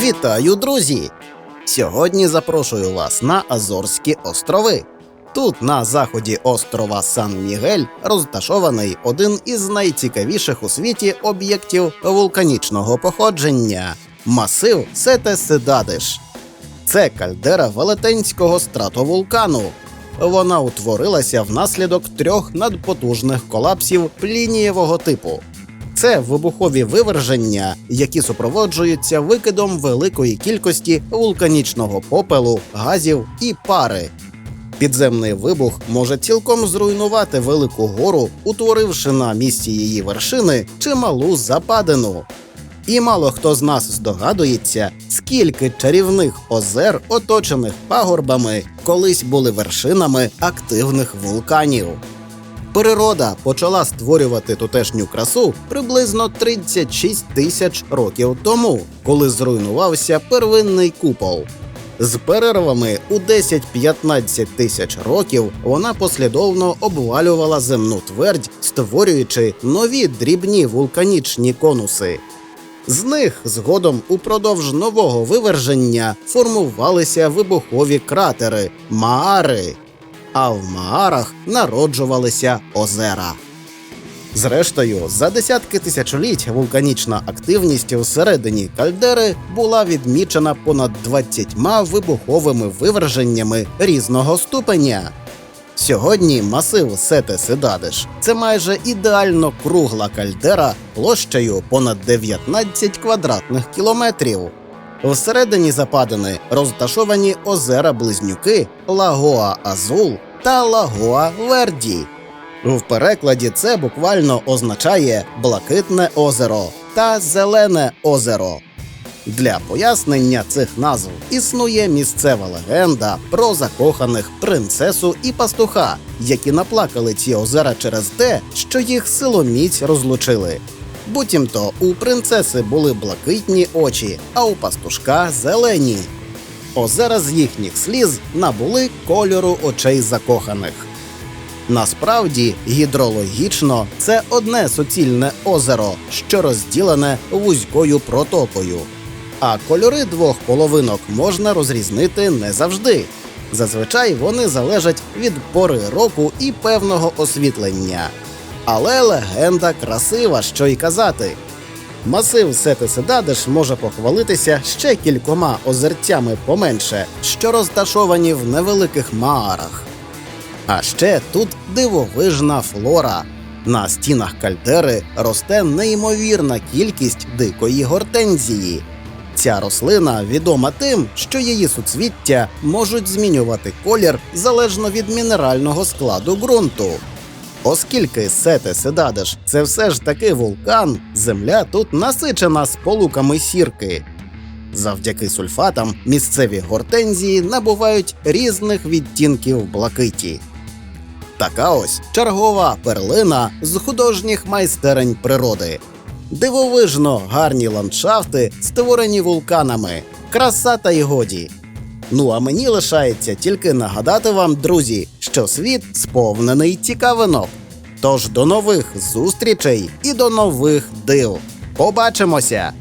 Вітаю, друзі! Сьогодні запрошую вас на Азорські острови. Тут, на заході острова Сан-Мігель, розташований один із найцікавіших у світі об'єктів вулканічного походження масив Сете-Седадиш. Це кальдера велетенського стратовулкану. Вона утворилася внаслідок трьох надпотужних колапсів плінієвого типу. Це вибухові виверження, які супроводжуються викидом великої кількості вулканічного попелу, газів і пари. Підземний вибух може цілком зруйнувати велику гору, утворивши на місці її вершини чималу западину. І мало хто з нас здогадується, скільки чарівних озер, оточених пагорбами, колись були вершинами активних вулканів. Природа почала створювати тутешню красу приблизно 36 тисяч років тому, коли зруйнувався первинний купол. З перервами у 10-15 тисяч років вона послідовно обвалювала земну твердь, створюючи нові дрібні вулканічні конуси. З них згодом упродовж нового виверження формувалися вибухові кратери маари, а в маарах народжувалися озера. Зрештою, за десятки тисячоліть вулканічна активність всередині кальдери була відмічена понад 20 вибуховими виверженнями різного ступеня. Сьогодні масив Сете Седадиш це майже ідеально кругла кальдера площею понад 19 квадратних кілометрів. Всередині западини розташовані озера Близнюки, Лагоа Азул та Лагоа Верді. В перекладі це буквально означає блакитне озеро та зелене озеро. Для пояснення цих назв існує місцева легенда про закоханих принцесу і пастуха, які наплакали ці озера через те, що їх силоміць розлучили. Буцімто у принцеси були блакитні очі, а у пастушка зелені. Озера з їхніх сліз набули кольору очей закоханих. Насправді, гідрологічно це одне суцільне озеро, що розділене вузькою протокою. А кольори двох половинок можна розрізнити не завжди. Зазвичай вони залежать від пори року і певного освітлення. Але легенда красива, що й казати. Масив Сети Седадиш може похвалитися ще кількома озерцями поменше, що розташовані в невеликих маарах. А ще тут дивовижна флора. На стінах кальдери росте неймовірна кількість дикої гортензії. Ця рослина відома тим, що її суцвіття можуть змінювати колір залежно від мінерального складу ґрунту. Оскільки Сете Седадиш це все ж таки вулкан, земля тут насичена сполуками сірки. Завдяки сульфатам місцеві гортензії набувають різних відтінків блакиті. Така ось чергова перлина з художніх майстерень природи. Дивовижно гарні ландшафти, створені вулканами, краса та й годі. Ну а мені лишається тільки нагадати вам, друзі, що світ сповнений цікавинок. Тож до нових зустрічей і до нових див. Побачимося!